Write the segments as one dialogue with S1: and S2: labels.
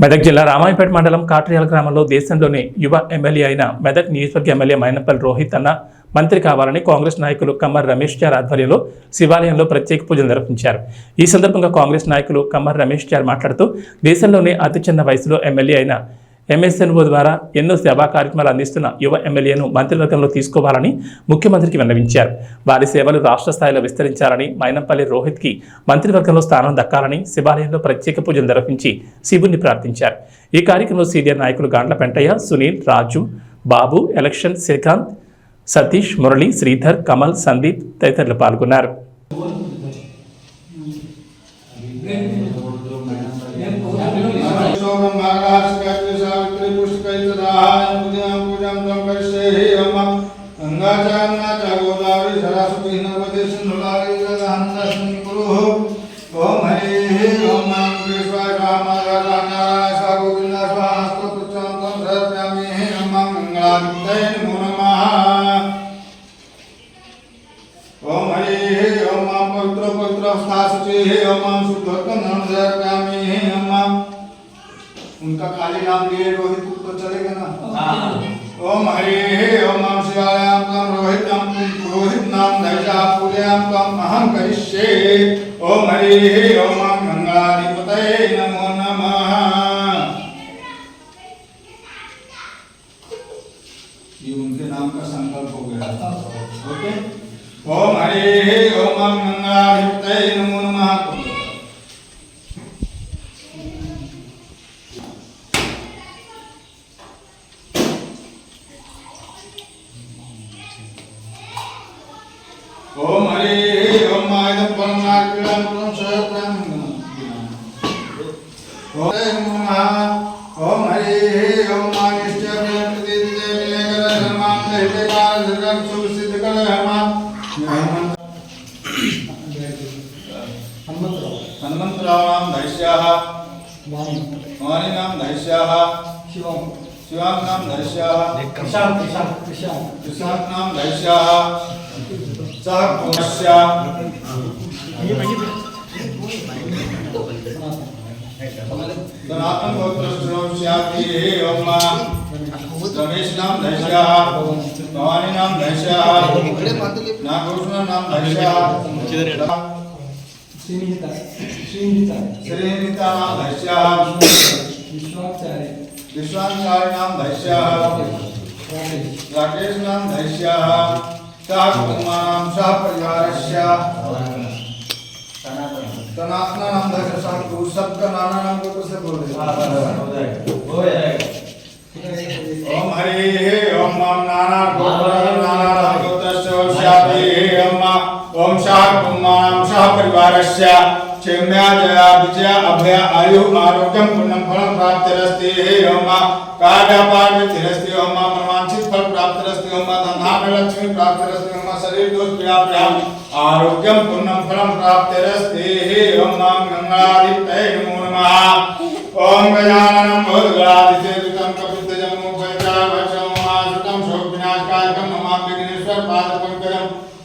S1: మెదక్ జిల్లా రామాయపేట మండలం కాట్రియాల గ్రామంలో దేశంలోని యువ ఎమ్మెల్యే అయిన మెదక్ నియోజకవర్గ ఎమ్మెల్యే మైనపల్లి రోహిత్ అన్న మంత్రి కావాలని కాంగ్రెస్ నాయకులు కమ్మర్ రమేష్ చార్ ఆధ్వర్యంలో శివాలయంలో ప్రత్యేక పూజలు నిర్వహించారు. ఈ సందర్భంగా కాంగ్రెస్ నాయకులు కమ్మర్ రమేష్ చార్ మాట్లాడుతూ దేశంలోనే అతి చిన్న వయసులో ఎమ్మెల్యే అయిన ఎంఎస్ఎన్ఓ ద్వారా ఎన్నో సేవా కార్యక్రమాలు అందిస్తున్న యువ ఎమ్మెల్యేను మంత్రివర్గంలో తీసుకోవాలని ముఖ్యమంత్రికి విన్నవించారు. వారి సేవలు రాష్ట్ర స్థాయిలో విస్తరించాలని మైనంపల్లి రోహిత్కి మంత్రివర్గంలో స్థానం దక్కాలని శివాలయంలో ప్రత్యేక పూజలు నిర్వహించి శివుణ్ణి ప్రార్థించారు. ఈ కార్యక్రమంలో సీనియర్ నాయకులు గాండ్ల పెంటయ్య సునీల్ రాజు బాబు ఎలక్షన్ శ్రీకాంత్ సతీష్ మురళి శ్రీధర్ కమల్ సందీప్ తదితరులు పాల్గొన్నారు.
S2: उनका खाली नाम लिए रोहित तो चलेगा ना? ओम हरि ओम माँ शिवायाम तम रोहितम रोहित नाम धैर्या पूजयाम तम अहं करिष्ये। ओम हरि ओम नमो नमः ये उनके नाम का संकल्प हो गया ओके ओम हरे ओम माँ नमो नमः ओम हरे ओम मायद परमार्पिणं पुरं सहस्रं ओम जगन शुभ सिद्ध करे हनुमान हनुमंतरावां धैष्याः भवानीनां धैष्याः शिवं शिवानां धैष्याः कृशां कृशां कृशां कृशानां धैष्याः सः कुमस्या धनात्मकोत्रश्रो स्यात् रमेशनां धैष्याः भवानी नाम दशा ना कृष्ण नाम दशा
S3: श्रीनिता श्रीनिता।
S2: श्रीनिता नाम दशा
S3: विश्वाचार्य।
S2: विश्वाचार्य नाम दशा
S3: राकेश
S2: नाम दशा शाह नाम नाम को नाना नाम को तो से बोल दे। हाँ, हाँ, हाँ हो जाएगा। ओम हरि मम नाना गोत्र नाना गोत्रस्य वश्यापि अम्मा। ओम शाह कुमारम शाह परिवारस्य। क्षेम्या जया विजया अभय आयु आरोग्यम पुण्यम फलम प्राप्तिरस्ति हे अम्मा। कार्य पार्वतिरस्ति अम्मा मनवांछित फल प्राप्तिरस्ति अम्मा धनाम लक्ष्मी प्राप्तिरस्ति अम्मा शरीर दोष व्याप्याम आरोग्यम पुण्यम फलम प्राप्तिरस्ति हे अम्मा। गंगादिप्तये नमो नमः। ओम गजाननम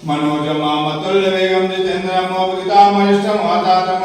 S2: మనోజ మామతుల్య వేగం చంద్రమో పితామహిష్టమో తాతమ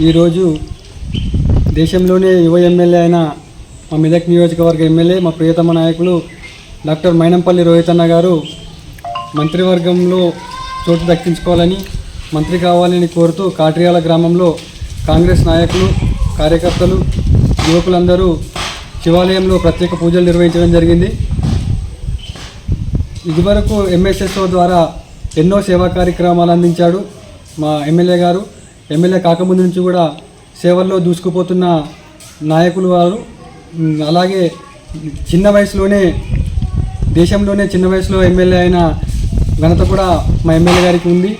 S3: ఈరోజు దేశంలోనే యువ ఎమ్మెల్యే అయిన మా మెదక్ నియోజకవర్గ ఎమ్మెల్యే మా ప్రియతమ నాయకులు డాక్టర్ మైనంపల్లి రోహితన్న గారు మంత్రివర్గంలో చోటు దక్కించుకోవాలని మంత్రి కావాలని కోరుతూ కాట్రియాల గ్రామంలో కాంగ్రెస్ నాయకులు కార్యకర్తలు యువకులందరూ శివాలయంలో ప్రత్యేక పూజలు నిర్వహించడం జరిగింది. ఇదివరకు ఎంఎస్ఎస్ఓ ద్వారా ఎన్నో సేవా కార్యక్రమాలు అందించాడు మా ఎమ్మెల్యే గారు. ఎమ్మెల్యే కాకముందు నుంచి కూడా సేవల్లో దూసుకుపోతున్న నాయకులు వారు. అలాగే చిన్న వయసులోనే దేశంలోనే చిన్న వయసులో ఎమ్మెల్యే అయిన ఘనత కూడా మా ఎమ్మెల్యే గారికి ఉంది.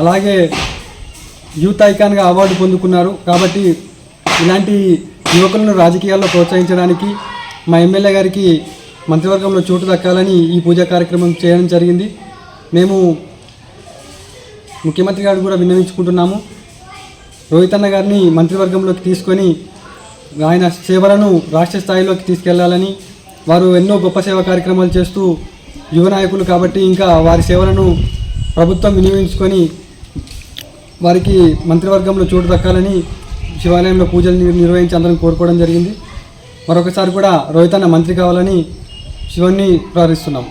S3: అలాగే యూత్ ఐకాన్గా అవార్డు పొందుకున్నారు. కాబట్టి ఇలాంటి యువకులను రాజకీయాల్లో ప్రోత్సహించడానికి మా ఎమ్మెల్యే గారికి మంత్రివర్గంలో చోటు దక్కాలని ఈ పూజా కార్యక్రమం చేయడం జరిగింది. మేము ముఖ్యమంత్రి గారు కూడా విన్నవించుకుంటున్నాము. రోహిత్ అన్న గారిని మంత్రివర్గంలోకి తీసుకొని ఆయన సేవలను రాష్ట్ర స్థాయిలోకి తీసుకెళ్ళాలని వారు ఎన్నో గొప్ప సేవా కార్యక్రమాలు చేస్తూ యువ నాయకులు కాబట్టి ఇంకా వారి సేవలను ప్రభుత్వం వినియోగించుకొని వారికి మంత్రివర్గంలో చోటు దక్కాలని శివాలయంలో పూజలు నిర్వహించి అందరం కోరుకోవడం జరిగింది. మరొకసారి కూడా రోహిత్ అన్న మంత్రి కావాలని శివుణ్ణి ప్రార్థిస్తున్నాము